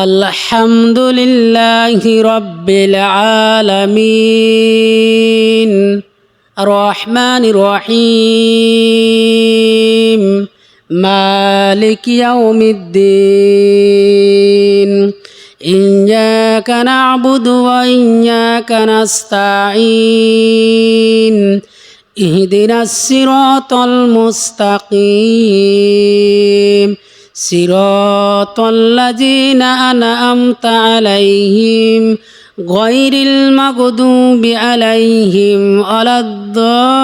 الحمد لله رب العالمين الرحمن الرحيم مالك يوم الدين إياك نعبد وإياك نستعين اهدنا الصراط المستقيم صراط الذين أنعمت عليهم غير المغضوب عليهم ولا الضالين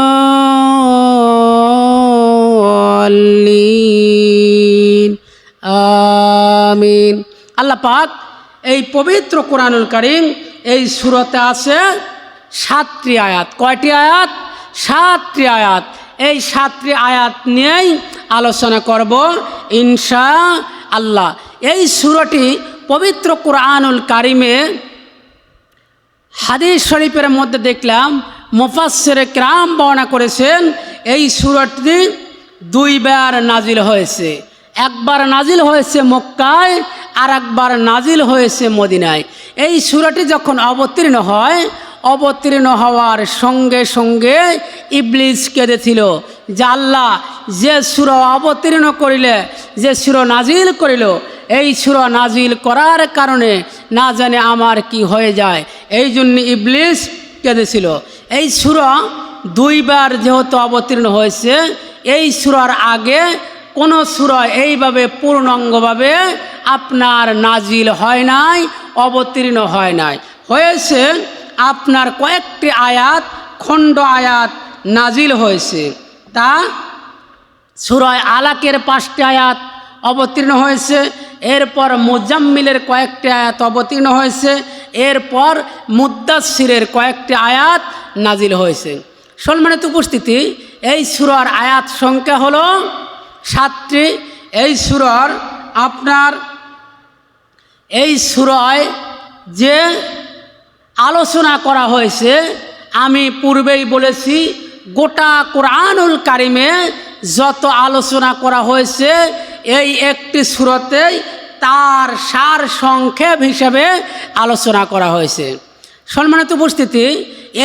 আমিন আল্লাহ পাক এই পবিত্র কোরআনুল করিম এই সুরতে আছে সাতটি আয়াত কয়টি আয়াত সাতটি আয়াত এই সাতটি আয়াত নিয়েই আলোচনা করব ইনশা আল্লাহ। এই সুরটি পবিত্র কোরআনুল কারিমে হাদিস শরীফের মধ্যে দেখলাম, মুফাসসির ক্রাম বর্ণনা করেছেন, এই সুরটি দুইবার নাজিল হয়েছে। একবার নাজিল হয়েছে মক্কায় আর একবার নাজিল হয়েছে মদিনায়। এই সুরাটি যখন অবতীর্ণ হয় অবতীর্ণ হওয়ার সঙ্গে সঙ্গে ইবলিস কেঁদেছিল যে আল্লাহ যে সুর অবতীর্ণ করিলে, যে সুর নাজিল করিল, এই সুর নাজিল করার কারণে না জানে আমার কি হয়ে যায়। এই জন্য ইবলিস কেঁদেছিল। এই সুর দুইবার যেহেতু অবতীর্ণ হয়েছে, এই সুরার আগে কোনো সুরা এইভাবে পূর্ণাঙ্গভাবে আপনার নাজিল হয় নাই, অবতীর্ণ হয় নাই। হয়েছে আপনার কয়েকটি আয়াত, খণ্ড আয়াত নাজিল হয়েছে। তা সুরায় আলাকের পাঁচটি আয়াত অবতীর্ণ হয়েছে, এরপর মুজাম্মিলের কয়েকটি আয়াত অবতীর্ণ হয়েছে, এরপর মুদাসিরের কয়েকটি আয়াত নাজিল হয়েছে। সম্মানিত উপস্থিতি, এই সুরার আয়াত সংখ্যা হলো সাতটি। এই সুরার আপনার, এই সুরয় যে আলোচনা করা হয়েছে। আমি পূর্বেই বলেছি, গোটা কোরআনুল কারিমে যত আলোচনা করা হয়েছে, এই একটি সুরতেই তার সার সংক্ষেপ হিসেবে আলোচনা করা হয়েছে। সম্মানিত উপস্থিতি,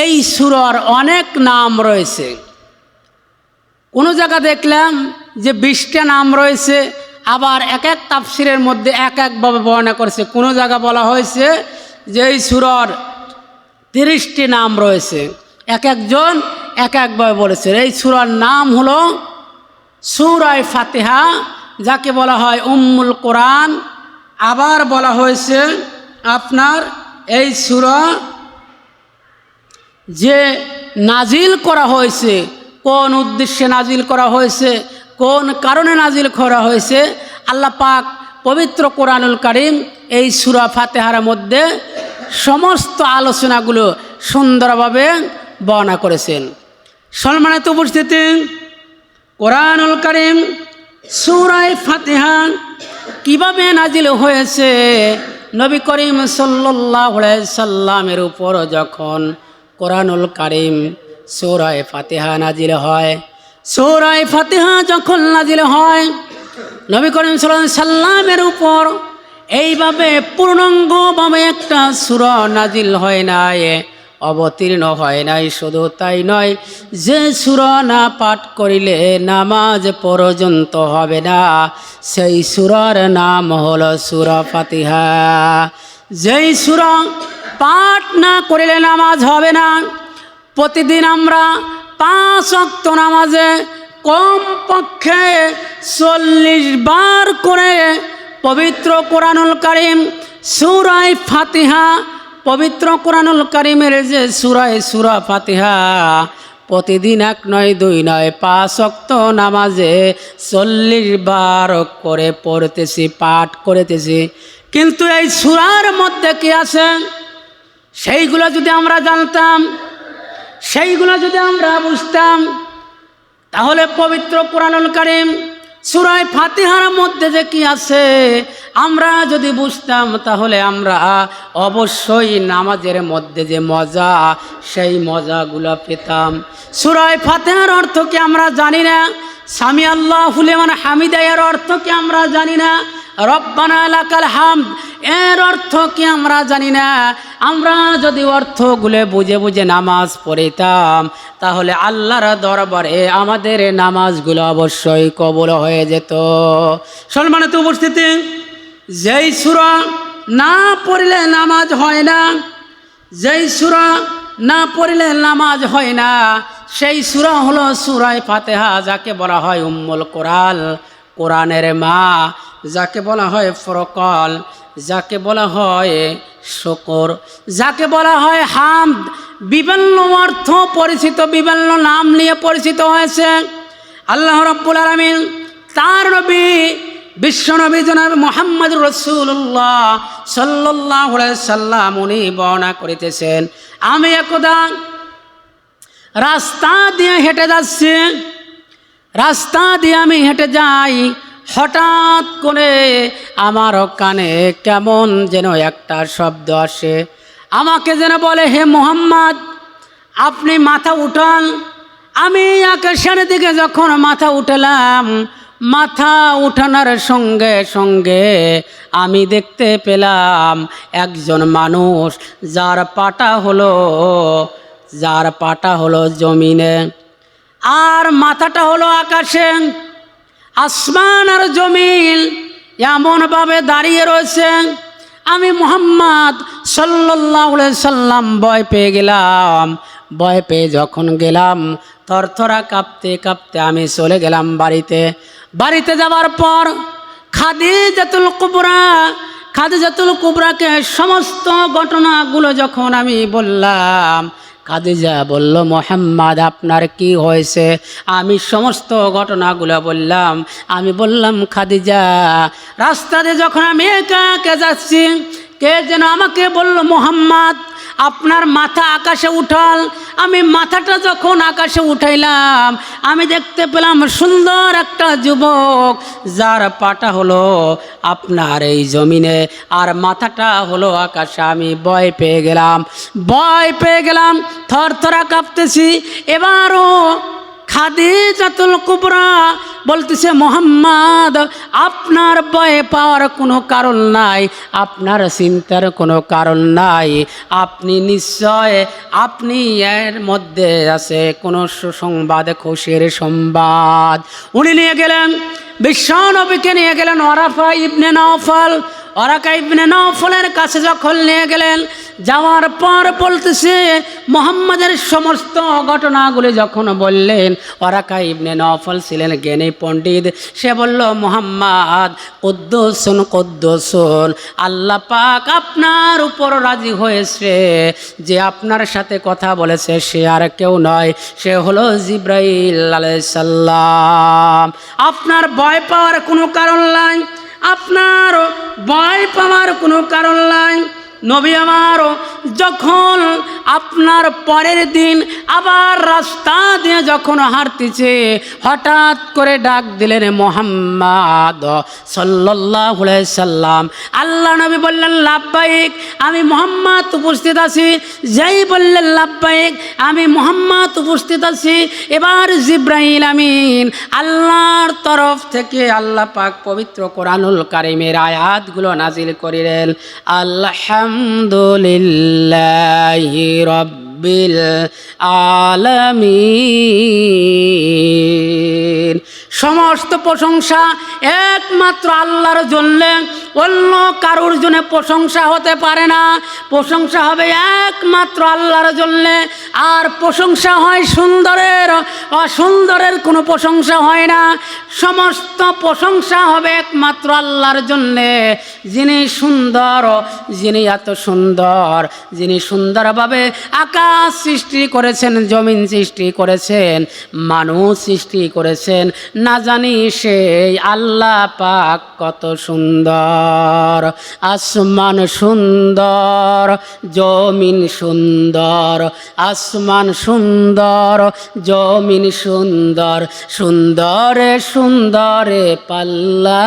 এই সুরর অনেক নাম রয়েছে। কোনো জায়গা দেখলাম যে বিশটা নাম রয়েছে, আবার এক এক তাফসিরের মধ্যে এক একভাবে বর্ণনা করেছে। কোনো জায়গা বলা হয়েছে যে এই সুরর তিরিশটি নাম রয়েছে। এক একজন এক একভাবে বলেছে। এই সুরার নাম হলো সুরায় ফাতেহা, যাকে বলা হয় উম্মুল কোরআন। আবার বলা হয়েছে আপনার এই সুরা যে নাজিল করা হয়েছে, কোন উদ্দেশ্যে নাজিল করা হয়েছে, কোন কারণে নাজিল করা হয়েছে, আল্লাহ পাক পবিত্র কোরআনুল করিম এই সুরা ফাতেহার মধ্যে সমস্ত আলোচনাগুলো সুন্দরভাবে বর্ণনা করেছেন। সম্মানিত উপস্থিতি, কোরআনুল করিম, সুরায় ফাতেহা কীভাবে নাজিল হয়েছে? নবী করিম সাল্লাহ সাল্লামের উপর যখন কোরআনুল করিম সৌরায় ফাতেহা নাজিল হয়, সৌরায় ফাতেহা যখন নাজিল হয়, নবী করিম সাল্লামের উপর এইভাবে পূর্ণাঙ্গভাবে একটা সুর নাজিল হয় নাই, অবতীর্ণ হয় নাই, শুধু তাই নয়, যে সুর না পাঠ করিলে নামাজ পর্যন্ত হবে না, সেই সুরার নাম হলো সুর ফাতিহা। যেই সুর পাঠ না করিলে নামাজ হবে না, প্রতিদিন আমরা পাঁচ অক্ত নামাজে কম পক্ষে চল্লিশ বার করে পবিত্র কোরআনুল করিম, সুরায় ফাতিহা, পবিত্র কোরআনুল করিমের যে সুরায় সুরা ফাতিহা, প্রতিদিন এক নয়, দুই নয়, পাঁচ অক্ত নামাজে চল্লিশ বার করে পড়তেছি, পাঠ করেতেছি। কিন্তু এই সুরার মধ্যে কি আছে? সেইগুলো যদি আমরা জানতাম, সেইগুলো যদি আমরা বুঝতাম, তাহলে পবিত্র কোরআনুল করিম সুরায় ফাতিহার মধ্যে যে কি আছে? আমরা যদি বুঝতাম তাহলে আমরা অবশ্যই নামাজের মধ্যে যে মজা, সেই মজাগুলো পেতাম। সুরায় ফাতেহার অর্থ কি আমরা জানি না? স্বামী আল্লাহ হুলেমান হামিদায়ের অর্থ কি আমরা জানি না? রব্বানা লাকাল হামদ। এর অর্থ কি আমরা জানি না। আমরা যদি অর্থগুলো বুঝে বুঝে নামাজ পড়িতাম, তাহলে আল্লাহর দরবারে আমাদের নামাজগুলো অবশ্যই কবল হয়ে যেত। সম্মানিত উপস্থিতি, যেই সুরা না পড়লে নামাজ হয় না, যেই সুরা না পড়লে নামাজ হয় না, সেই সুরা হলো সুরায় ফাতেহা, যাকে বলা হয় উম্মুল কোরআল কোরআনের মা, যাকে বলা হয় ফরকল, যাকে বলা হয় শকর, যাকে বলা হয় হামদ, বিভিন্ন অর্থ পরিচিত, বিভিন্ন নাম নিয়ে পরিচিত হয়েছে। আল্লাহ রব্বুল আলমিন তার নবী বিশ্বনবী জনাব মোহাম্মদ রসুল্লাহ সাল্লাহ সাল্লাম উনি বর্ণনা করিতেছেন। আমি একদা রাস্তা দিয়ে হেঁটে যাচ্ছি। রাস্তা দিয়ে আমি হেঁটে যাই, হঠাৎ করে আমার কানে কেমন যেন একটা শব্দ আসে। আমাকে যেন বলে, হে মোহাম্মদ, আপনি মাথা উঠান। আমি আকাশের দিকে যখন মাথা উঠালাম, মাথা উঠানোর সঙ্গে সঙ্গে আমি দেখতে পেলাম একজন মানুষ, যার পাটা হলো, যার পাটা হলো জমিনে। আর মাথাটা হলো আকাশে আসমান আর জমিন এমনভাবে দাঁড়িয়ে রয়েছে। আমি মোহাম্মদ সাল্লাহ সাল্লাম ভয় পেয়ে গেলাম। ভয় পেয়ে যখন গেলাম, থরথরা কাঁপতে কাঁপতে আমি চলে গেলাম বাড়িতে। বাড়িতে যাওয়ার পর খাদি খাদিজাতুল কুবরা, খাদিজাতুল কুবরাকে সমস্ত ঘটনাগুলো যখন আমি বললাম খাদিজা বলল, মোহাম্মদ, আপনার কি হয়েছে? আমি সমস্ত ঘটনাগুলো বললাম। আমি বললাম, খাদিজা, রাস্তাতে যখন আমি একা একা যাচ্ছি, কে যেন আমাকে বলল, মোহাম্মদ আপনার মাথা আকাশে উঠাল। আমি মাথাটা যখন আকাশে উঠাইলাম, আমি দেখতে পেলাম সুন্দর একটা যুবক, যার পাটা হলো আপনার এই জমিনে, আর মাথাটা হলো আকাশে। আমি ভয় পেয়ে গেলাম, ভয় পেয়ে গেলাম, থরথরা কাঁপতেছি। এবারও খাদিজাতুল কুবরা বলতেছে, মোহাম্মদ, আপনার ভয়ে পাওয়ার কোনো কারণ নাই, আপনার চিন্তার কোনো কারণ নাই। আপনি নিশ্চয়, আপনি এর মধ্যে আছে কোনো সুসংবাদ, খুশির সংবাদ। উনি নিয়ে গেলেন বিশ্বনবীকে নিয়ে গেলেন ওরাফা ইবনে নওফল। ওরাকা ইবনে নওফলের কাছে যখন নিয়ে গেলেন, যাওয়ার পর বলতেছে, মোহাম্মদের সমস্ত ঘটনাগুলি যখন বললেন ওরাকা ইবনে নওফল ছিলেন জ্ঞানী পণ্ডিত। সে বলল, মোহাম্মদ, কদ্দুসুন কদ্দুসুন, আল্লাহ পাক আপনার উপর রাজি হয়েছে। যে আপনার সাথে কথা বলেছে, সে আর কেউ নয়, সে হলো জিব্রাইল আলাইসাল্লাম আপনার ভয় পাওয়ার কোনো কারণ নাই আপনার ভয় পাওয়ার কোনো কারণ নাই। নবী আমারও যখন আপনার পরের দিন আবার রাস্তা দিয়ে যখন হাঁটতেছে, হঠাৎ করে ডাক দিলেন মোহাম্মদ সাল্লাহ সাল্লাম। আল্লাহ নবী বললেন লাভবাহিক আমি মোহাম্মদ উপস্থিত আছি। যেই বললেন লাভবাহিক আমি মোহাম্মদ উপস্থিত আছি। এবার জিব্রাহিল আমিন আল্লাহর তরফ থেকে আল্লাহ পাক পবিত্র কোরআনুল কারিমের আয়াতগুলো নাজিল করিলেন। আলহামদুলিল্লাহ রব্বিল আলামিন। সমস্ত প্রশংসা একমাত্র আল্লাহর জন্যে। অন্য কারুর জন্য প্রশংসা হতে পারে না। প্রশংসা হবে একমাত্র আল্লাহর জন্যে। আর প্রশংসা হয় সুন্দরের, অসুন্দরের কোনো প্রশংসা হয় না। সমস্ত প্রশংসা হবে একমাত্র আল্লাহর জন্যে। যিনি সুন্দর, যিনি এত সুন্দর, যিনি সুন্দরভাবে আকাশ সৃষ্টি করেছেন, জমিন সৃষ্টি করেছেন, মানুষ সৃষ্টি করেছেন না জানি সেই আল্লাহ পাক কত সুন্দর। আসমান সুন্দর, জমিন সুন্দর, আসমান সুন্দর, জমিন সুন্দর, সুন্দরে সুন্দরে পাল্লা।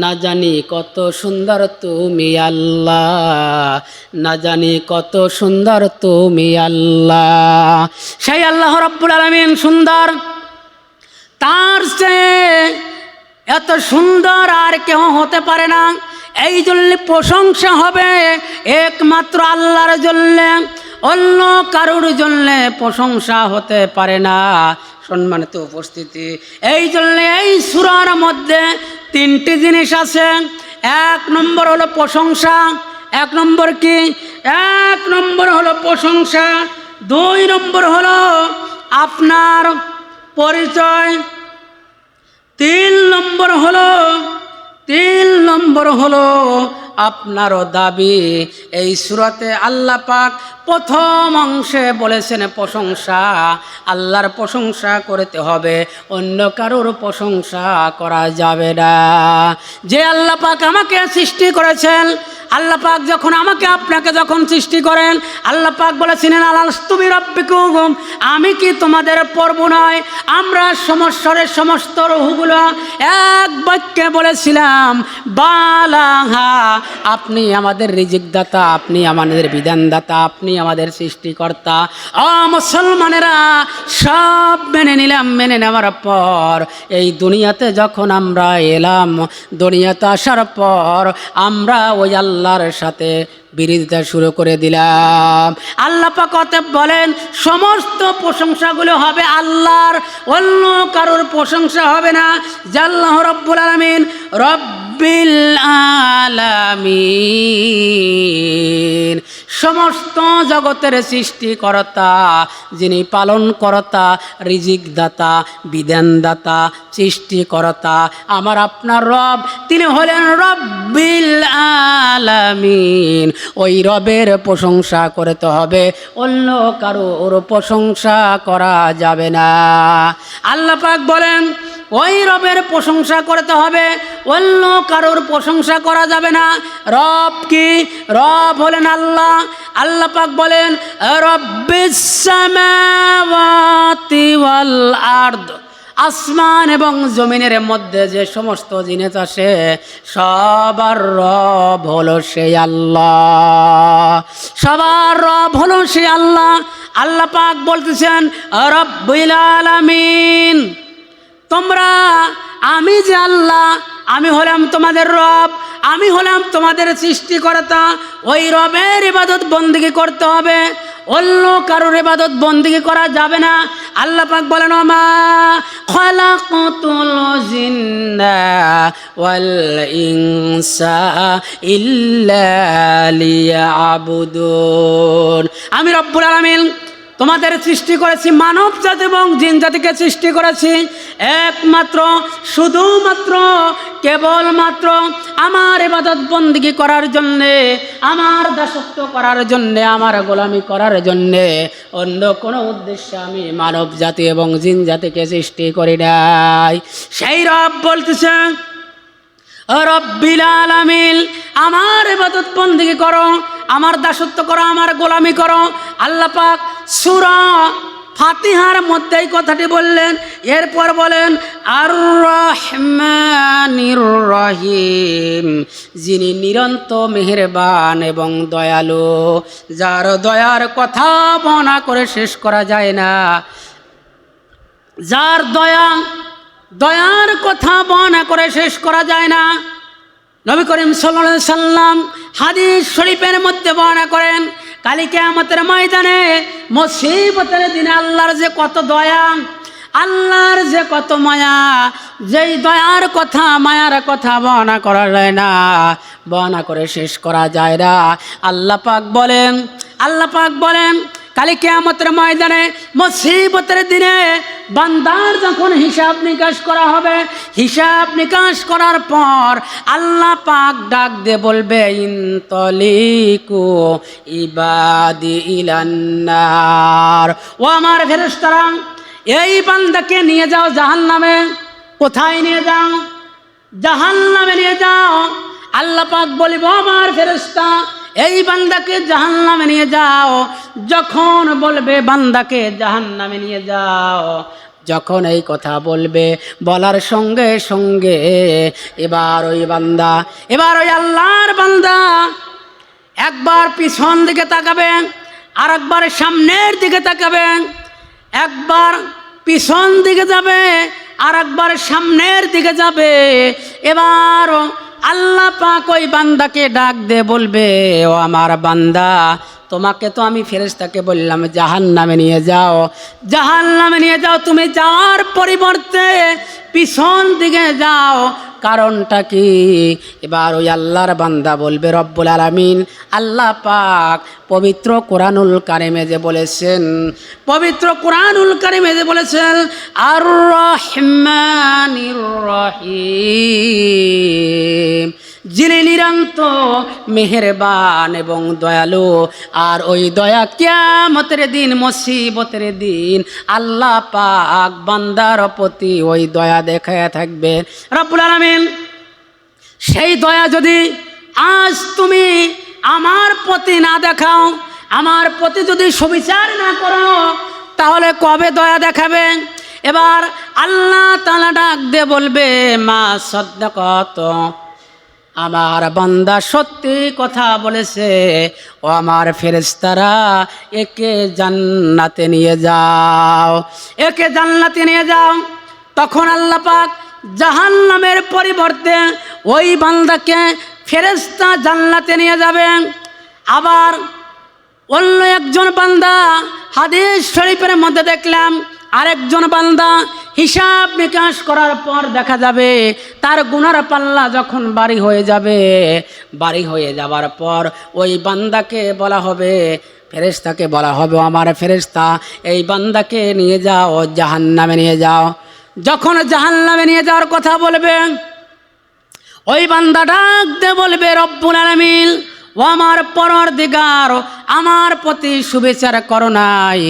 না জানি কত সুন্দর তুমি আল্লাহ, না জানি কত সুন্দর তুমি আল্লাহ। সেই আল্লাহ রব্বুল আলমিন সুন্দর তার সে এত সুন্দর আর কেউ হতে পারে না। এই জন্য প্রশংসা হবে একমাত্র আল্লাহর জন্যে, অন্য কারোর জন্যে প্রশংসা হতে পারে না। সম্মানিত উপস্থিতি, এই জন্য এই সুরার মধ্যে তিনটি জিনিস আছে। এক নম্বর হলো প্রশংসা, এক নম্বর কি? এক নম্বর হলো প্রশংসা, দুই নম্বর হলো আপনার পরিচয়। তিন নম্বর হলো তিন নম্বর হলো আপনারও দাবি। এই সুরতে আল্লাহ পাক প্রথম অংশে বলেছেন প্রশংসা। আল্লাহর প্রশংসা করতে হবে, অন্য কারোর প্রশংসা করা যাবে না। যে আল্লাহ পাক আমাকে সৃষ্টি করেছেন, আল্লাহ পাক যখন আমাকে আপনাকে যখন সৃষ্টি করেন, আল্লাহ পাক বলেছিলেন আলাস্তুবি রব্বিকুম? আমি কি তোমাদের পর্ব নয়? আমরা সমস্যরের সমস্ত রহুগুলো এক বাক্যে বলেছিলাম, বালাহা আপনি আমাদের রিজিকদাতা, আপনি আমাদের বিধানদাতা, আপনি আমাদের সৃষ্টিকর্তা। অ, মুসলমানেরা, সব মেনে নিলাম, মেনে নেওয়ার পর এই দুনিয়াতে যখন আমরা এলাম, দুনিয়াতে আসার পর আমরা ওই আল্লাহর সাথে বিরোধিতা শুরু করে দিলাম। আল্লাহ পাকতে বলেন, সমস্ত প্রশংসাগুলো হবে আল্লাহর, অন্য কারোর প্রশংসা হবে না। জাল্লাহ রব্বুল আলমিন রব্বিল আলামিন। সমস্ত জগতের সৃষ্টিকর্তা, যিনি পালনকর্তা রিজিক দাতা বিধানদাতা, সৃষ্টিকর্তা, আমার আপনার রব, তিনি হলেন রব্বিল আলামিন। ওই রবের প্রশংসা করতে হবে, অন্য কারোর প্রশংসা করা যাবে না। আল্লাহ পাক বলেন ওই রবের প্রশংসা করতে হবে। অন্য কারোর প্রশংসা করা যাবে না। রব কি? রব হলেন আল্লাহ। আল্লাহ পাক বলেন আরদ। আসমান এবং জমিনের মধ্যে যে সমস্ত জিনিস আসে সবার রব হলো সেই আল্লাহ। সবার রব হলো সেই আল্লাহ। আল্লাহ পাক বলতেছেন, রব্বুল আলামিন। তোমরা, আমি যে আল্লাহ, আমি হলাম তোমাদের রব, আমি হলাম তোমাদের সৃষ্টিকর্তা, ওই রবের ইবাদত বন্দিগি করতে হবে। অন্য কারোর ইবাদত বন্দিগি করা যাবে না। আল্লাহ পাক বলেন মা খলাকতুল জিন্না ওয়াল ইনসা ইল্লা লিয়াবুদুন। আমি রব্বুল আলামিন তোমাদের সৃষ্টি করেছি মানব জাতি এবং জিন জাতিকে সৃষ্টি করেছি। একমাত্র, শুধুমাত্র, কেবলমাত্র আমার এবাদত বন্দিগি করার জন্যে, আমার দাসত্ব করার জন্যে, আমার গোলামি করার জন্যে, অন্য কোনো উদ্দেশ্যে আমি মানব জাতি এবং জিন জাতিকে সৃষ্টি করি নাই। সেই রব বলতেছে, রব্বিল আমার এবাদত বন্দিগি করো, আমার দাসত্ব করো, আমার গোলামি করো, আল্লাহ পাক সুরা ফাতিহার মধ্যে এই কথাটি বললেন, এরপর বলেন আর রহমানির রহিম যিনি নিরন্ত মেহেরবান এবং দয়ালু, যার দয়ার কথা বনা করে শেষ করা যায় না। যার দয়া, দয়ার কথা বর্ণনা করে শেষ করা যায় না। নবী করিম সাল্লা সাল্লাম হাদিস শরীফের মধ্যে বর্ণনা করেন কালিকে আমাদের ময়দানে মুসিবতের দিনে আল্লাহর যে কত দয়া, আল্লাহর যে কত মায়া, যেই দয়ার কথা, মায়ার কথা বর্ণনা করা যায় না, বর্ণনা করে শেষ করা যায় না। আল্লাহ পাক বলেন, আল্লাহ পাক বলেন কালি কেয়ামতের ময়দানে, মুসিবতের দিনে বান্দার যখন হিসাব নিকাশ করা হবে, হিসাব নিকাশ করার পর আল্লাহ পাক ডাক দিয়ে বলবে, ইন্তলিকু ইবাদি ইলান্নার ও আমার ফেরেশতারা, এই বান্দাকে নিয়ে যাও জাহান নামে কোথায় নিয়ে যাও? জাহান নামে নিয়ে যাও। আল্লাহ পাক বলিব আমার ফেরেশতা এই বান্দাকে জাহান নামে নিয়ে যাও। যখন বলবে বান্দাকে জাহান নামে নিয়ে যাও, যখন এই কথা বলবে, বলার সঙ্গে সঙ্গে এবার ওই বান্দা, এবার ওই আল্লাহর বান্দা একবার পিছন দিকে তাকাবেন আর একবার সামনের দিকে তাকাবেন একবার পিছন দিকে যাবে আর একবার সামনের দিকে যাবে এবার আল্লাহ পাক ওই বান্দাকে ডাক দে বলবে ও আমার বান্দা তোমাকে তো আমি ফেরেশতাকে বললাম জাহান নামে নিয়ে যাও। জাহান নামে নিয়ে যাও, তুমি যাওয়ার পরিবর্তে পিছন দিকে যাও। কারণটা কি? এবার ওই আল্লাহর বান্দা বলবে, রব্বুল আলামিন, আল্লাহ পাক পবিত্র কোরআনুল কারিমে যে বলেছেন, পবিত্র কোরআনুল কারিমে যে বলেছেন আর রহমানির রহিম। যিনি নিরন্ত মেহেরবান এবং দয়ালু, আর ওই দয়া কিয়ামতের দিন, মুসিবতের দিন আল্লাহ পাক বান্দার প্রতি ওই দয়া দেখায় থাকবে। রব্বুল আলামিন, সেই দয়া যদি আজ তুমি আমার প্রতি না দেখাও, আমার প্রতি যদি সুবিচার না করো, তাহলে কবে দয়া দেখাবে? এবার আল্লাহ তালা ডাক দিয়ে বলবে, মা সদ্যকত আমার বান্দা সত্যি কথা বলেছে, ও আমার ফেরেস্তারা একে জান্নাতে নিয়ে যাও। একে জান্নাতে নিয়ে যাও। তখন আল্লাহ পাক জাহান্নামের পরিবর্তে ওই বান্দাকে ফেরেস্তা জান্নাতে নিয়ে যাবেন আবার অন্য একজন বান্দা হাদিস শরীফের মধ্যে দেখলাম আরেকজন বান্দা হিসাব নিকাশ করার পর দেখা যাবে তার গুনার পাল্লা যখন বাড়ি হয়ে যাবে, বাড়ি হয়ে যাবার পর ওই বান্দাকে বলা হবে, ফেরেশতাকে বলা হবে আমার ফেরেশতা, এই বান্দাকে নিয়ে যাও জাহান নামে নিয়ে যাও। যখন জাহান নামে নিয়ে যাওয়ার কথা বলবে, ওই বান্দা ডাক দে বলবে, রব্বুল আলামিন, ও আমার পরর দিগার আমার প্রতি শুভেচ্ছার করো নাই।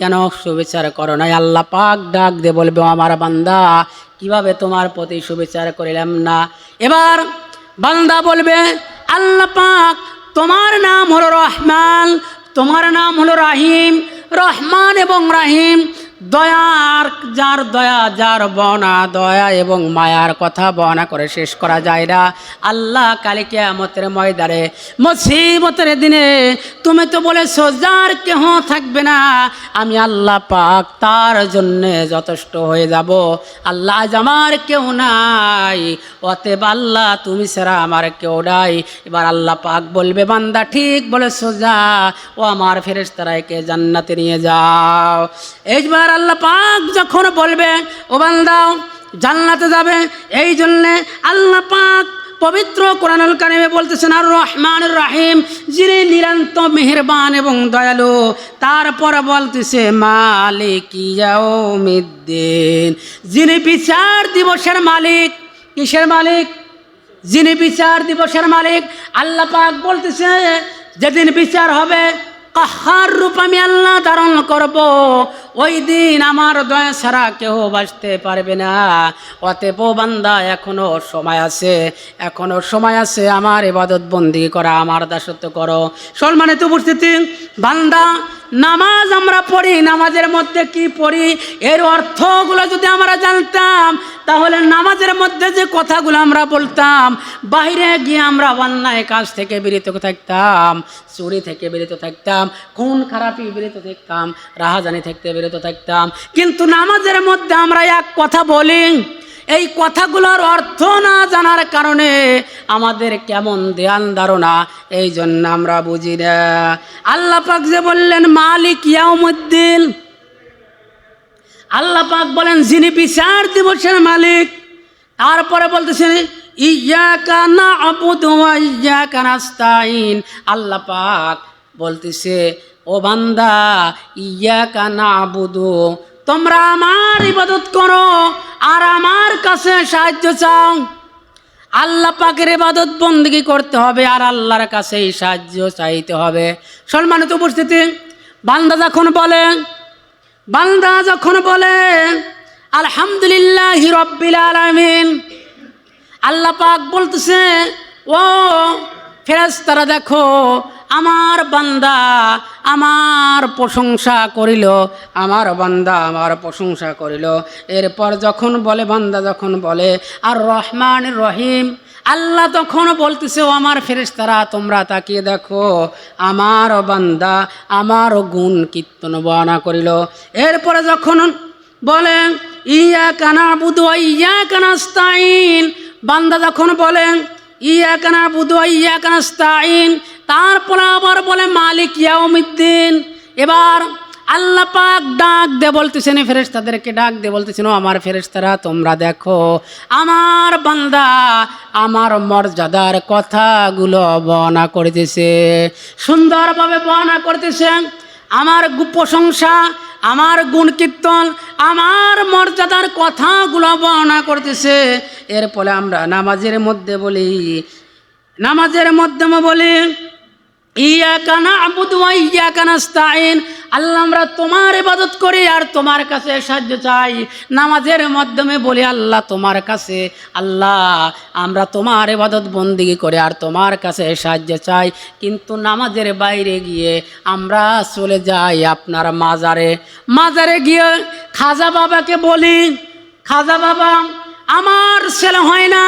কেন শুভেচ্ছার করো নাই? আল্লাহ পাক ডাক দে বলবে আমার বান্দা, কীভাবে তোমার প্রতি শুভেচ্ছার করিলাম না? এবার বান্দা বলবে, আল্লাহ পাক, তোমার নাম হলো রহমান, তোমার নাম হলো রাহিম, রহমান এবং রাহিম দয়ার যার দয়া, যার বনা দয়া এবং মায়ার কথা বর্ণনা করে শেষ করা যায় না। আল্লাহ কালী কেয়ামতের ময়দানে, মুসিবতের দিনে তুমি তো বলেছ, যার কেহ থাকবে না, আমি আল্লাহ পাক তার জন্যে যথেষ্ট হয়ে যাব। আল্লাহ আজ আমার কেউ নাই, অতএব আল্লাহ তুমি সেরা আমার কেউ নাই। এবার আল্লাহ পাক বলবে, বান্দা ঠিক বলেছ যা, ও আমার ফেরেস্তারাইকে জান্নাতে নিয়ে যাও। এইবার আল্লাহ পাক যখন বলবে, ও বান্দাও জান্নাতে যাবে? এই জন্যে আল্লাহ পাক পবিত্র কোরআনুল কারিমে বলতেছেন আর রহমান রাহিম, যিনি নিরন্ত মেহেরবান এবং দয়ালু তারপর বলতেছে, মালিক যিনি বিচার দিবসের মালিক, কিসের মালিক? যিনি বিচার দিবসের মালিক, আল্লাহ পাক বলতেছে, যেদিন বিচার হবে কাহার রূপ আমি আল্লাহ ধারণ করব? ওই দিন আমার দয়া ছাড়া কেউ বাঁচতে পারবে না। অতএব বান্দা, এখনও সময় আছে, এখনও সময় আছে আমার ইবাদত বন্দি করা, আমার দাসত্ব করো। তো উপস্থিতি। বান্দা নামাজ আমরা পড়ি, নামাজের মধ্যে কি পড়ি, এর অর্থগুলো যদি আমরা জানতাম, তাহলে নামাজের মধ্যে যে কথাগুলো আমরা বলতাম, বাইরে গিয়ে আমরা অন্যায় কাজ থেকে বিরত থাকতাম, চুরি থেকে বিরত থাকতাম, খুন খারাপি বিরত থাকতাম, রাহাজানি থেকে বিরত থাকতাম, কিন্তু নামাজের মধ্যে আমরা এক কথা বলি এই কথাগুলোর অর্থ না জানার কারণে আমাদের কেমন ধ্যান ধারণা, এই জন্য আমরা বুঝি না। আল্লাহ পাক যে বললেন, মালিক ইয়াউমুদ্দিন। আল্লাহ পাক বলেন, যিনি বিচার দিবসের মালিক, তারপরে বলতেছেন ইয়াকা না আবুদু ওয়া ইয়াকা নাস্তাইন আল্লাহ পাক বলতেছে, ও বান্দা ইয়াকা না আবুদু তোমরা আমার ইবাদত করো আর আমার কাছে সাহায্য চাও। আল্লাহ পাকের ইবাদত বন্দী করতে হবে আর আল্লাহর কাছেই সাহায্য চাইতে হবে। সম্মানিত উপস্থিতি, বান্দা যখন বলে, বান্দা যখন বলে, আলহামদুলিল্লাহ রব্বিল আলামিন আল্লাহ পাক বলতেছে, ও ফেরেশতারা দেখো আমার বান্দা আমার প্রশংসা করিল, আমার বান্দা আমার প্রশংসা করিল। এরপর যখন বলে, বান্দা যখন বলে, আর রহমান রহিম, আল্লাহ তখন বলতেছে, ও আমার ফেরেশতারা, তোমরা তাকিয়ে দেখো, আমার বান্দা আমার গুণ কীর্তন বর্ণনা করিল। এরপরে যখন বলে ইয়া কানা বুধু ইয়া কানাস্তাইন বান্দা যখন বলেন ইয়া কানা বুধু ইয়া কানাস্তাইন তারপরে আবার বলে, মালিক ইয়াউমিদ্দিন। এবার আল্লাহ পাক ডাক দে বলতেছেন ফেরেশতাদেরকে ডাক দে বলতেছেন, ও আমার ফেরেশতারা, তোমরা দেখো, আমার বান্দা আমার মর্যাদার কথাগুলো বর্ণনা করতেছে, সুন্দরভাবে বর্ণনা করতেছে। আমার প্রশংসা আমার গুণ কীর্তন আমার মর্যাদার কথাগুলো বর্ণনা করতেছে। এর ফলে আমরা নামাজের মধ্যে বলি, নামাজের মাধ্যমে বলি ইয়া কানা আবুদু ইয়া কানাস্তাইন আল্লাহ, আমরা তোমার ইবাদত করি আর তোমার কাছে সাহায্য চাই। নামাজের মাধ্যমে বলি, আল্লাহ, তোমার কাছে, আল্লাহ, আমরা তোমার ইবাদত বন্দিগি করে আর তোমার কাছে সাহায্য চাই। কিন্তু নামাজের বাইরে গিয়ে আমরা চলে যাই আপনার মাজারে। মাজারে গিয়ে খাজা বাবাকে বলি, খাজা বাবা, আমার ছেলে হয় না,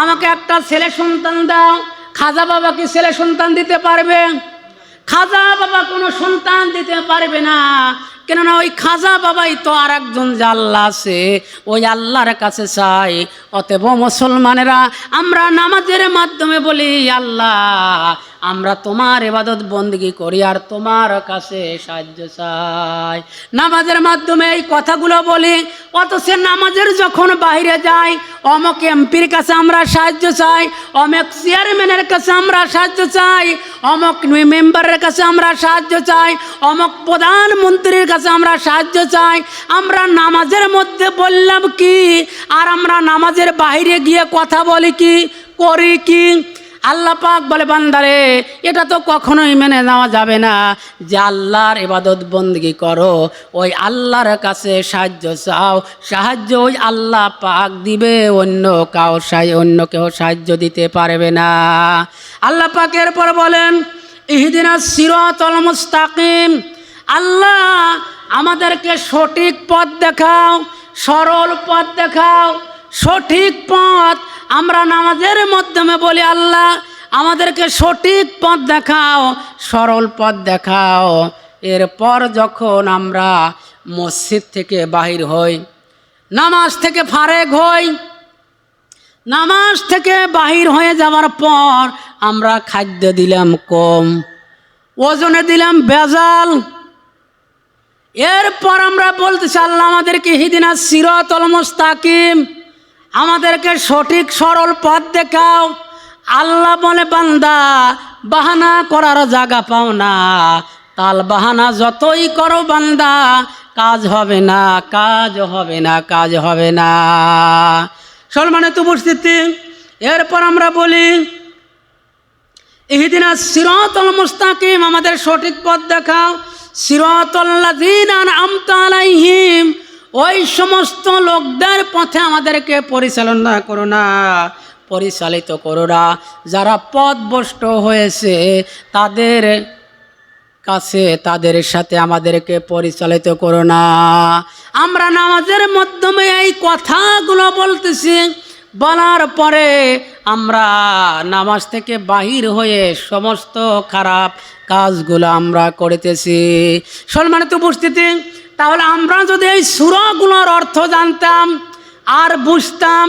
আমাকে একটা ছেলে সন্তান দাও। খাজা বাবা কি ছেলে সন্তান দিতে পারবে? খাজা বাবা কোনো সন্তান দিতে পারবে না। কেননা ওই খাজা বাবাই তো আর একজন যে আল্লাহ আছে, ওই আল্লাহর কাছে চাই। অতএব মুসলমানেরা, আমরা নামাজের মাধ্যমে বলি, আল্লাহ, আমরা তোমার এবাদত বন্দগি করি আর তোমার কাছে সাহায্য চাই। নামাজের মাধ্যমে এই কথাগুলো বলি, অথচ নামাজের যখন বাইরে যাই, অমক এমপির কাছে আমরা সাহায্য চাই, অমক চেয়ারম্যানের কাছে আমরা সাহায্য চাই, অমক মেম্বারের কাছে আমরা সাহায্য চাই, অমক প্রধানমন্ত্রীর কাছে আমরা সাহায্য চাই। আমরা নামাজের মধ্যে বললাম কি? আর আমরা নামাজের বাইরে গিয়ে কথা বলি কি? করি কি? আল্লাহ পাক বলে, বান্দারে, এটা তো কখনোই মেনে নেওয়া যাবে না। যে আল্লাহর ইবাদত বন্দগি করো, ওই আল্লাহর কাছে সাহায্য চাও। সাহায্য ওই আল্লাহ পাক দিবে, অন্য কাউ অন্য কেউ সাহায্য দিতে পারবে না। আল্লাহ পাকের পর বলেন, ইহদিনা সিরাতাল মুস্তাকিম। আল্লাহ, আমাদেরকে সঠিক পথ দেখাও, সরল পথ দেখাও, সঠিক পথ আমরা নামাজের মাধ্যমে বলি, আল্লাহ, আমাদেরকে সঠিক পথ দেখাও, সরল পথ দেখাও। এরপর যখন আমরা মসজিদ থেকে বাহির হই, নামাজ থেকে ফারেক হই, নামাজ থেকে বাহির হয়ে যাওয়ার পর আমরা খাদ্য দিলাম কম, ওজনে দিলাম বেজাল এরপর আমরা বলতেছি আল্লাহ আমাদেরকে হিদিনা সিরতল মুস্তাকিম, আমাদেরকে সঠিক সরল পথ দেখাও। আল্লাহ বলে, বান্দা, বাহানা করার জায়গা পাও না। তাল বাহানা যতই করো বান্দা, কাজ হবে না, কাজ হবে না, কাজ হবে না। সলমানে তো উপস্থিতি, এরপর আমরা বলি ইহদিনা সিরাতাল মুস্তাকিম, আমাদের সঠিক পথ দেখাও। আলাইহিম, ওই সমস্ত লোকদের পথে আমাদেরকে পরিচালনা করো না, পরিচালিত করো না। যারা পথভ্রষ্ট হয়েছে, তাদের কাছে, তাদের সাথে আমাদেরকে পরিচালিত করো না। আমরা নামাজের মাধ্যমে এই কথাগুলো বলতেছি। বলার পরে আমরা নামাজ থেকে বাহির হয়ে সমস্ত খারাপ কাজগুলো আমরা করিতেছি। সম্মানিত উপস্থিতি, তাহলে আমরা যদি এই সুরগুলোর অর্থ জানতাম আর বুঝতাম,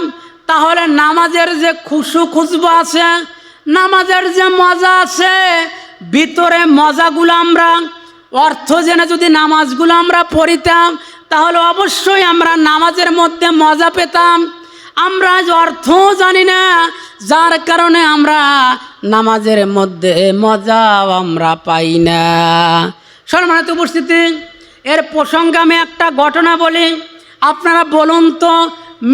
তাহলে নামাজের যে খুশু খুশবু আছে, নামাজের যে মজা আছে, ভিতরে মজাগুলো আমরা, অর্থ জেনে যদি নামাজগুলো আমরা পড়িতাম, তাহলে অবশ্যই আমরা নামাজের মধ্যে মজা পেতাম। আমরা অর্থ জানি না, যার কারণে আমরা নামাজের মধ্যে মজাও আমরা পাই না। সম্মানিত উপস্থিতি, এর প্রসঙ্গে আমি একটা ঘটনা বলি। আপনারা বলুন তো,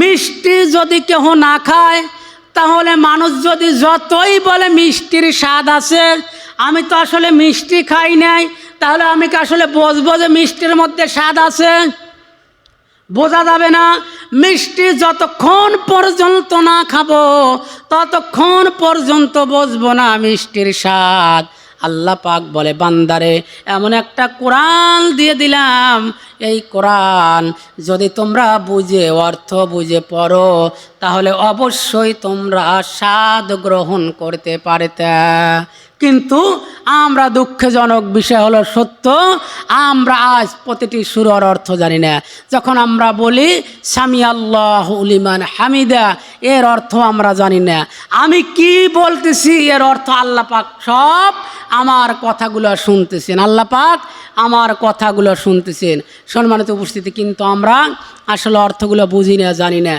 মিষ্টি যদি কেহ না খায়, তাহলে মানুষ যদি যতই বলে মিষ্টির স্বাদ আছে, আমি তো আসলে মিষ্টি খাই নাই, তাহলে আমি কি আসলে বসবো যে মিষ্টির মধ্যে স্বাদ আছে? বোঝা যাবে না। মিষ্টি যতক্ষণ পর্যন্ত না খাব, ততক্ষণ পর্যন্ত বসবো না মিষ্টির স্বাদ। আল্লাহ পাক বলে, বান্দারে, এমন একটা কোরআন দিয়ে দিলাম। এই কোরআন যদি তোমরা বুঝে, অর্থ বুঝে পড়ো, তাহলে অবশ্যই তোমরা স্বাদ গ্রহণ করতে পারতে। কিন্তু আমরা দুঃখজনক বিষয় হলো সত্য, আমরা আজ প্রতিটি সুরর অর্থ জানি না। যখন আমরা বলি স্বামী আল্লাহ উলিমান হামিদা এর অর্থ আমরা জানি না। আমি কি বলতেছি, এর অর্থ আল্লাহ পাক সব আমার কথাগুলো শুনতেছেন। আল্লাহ পাক আমার কথাগুলো শুনতেছেন। সম্মানিত উপস্থিতি, কিন্তু আমরা আসলে অর্থগুলো বুঝি না, জানি না।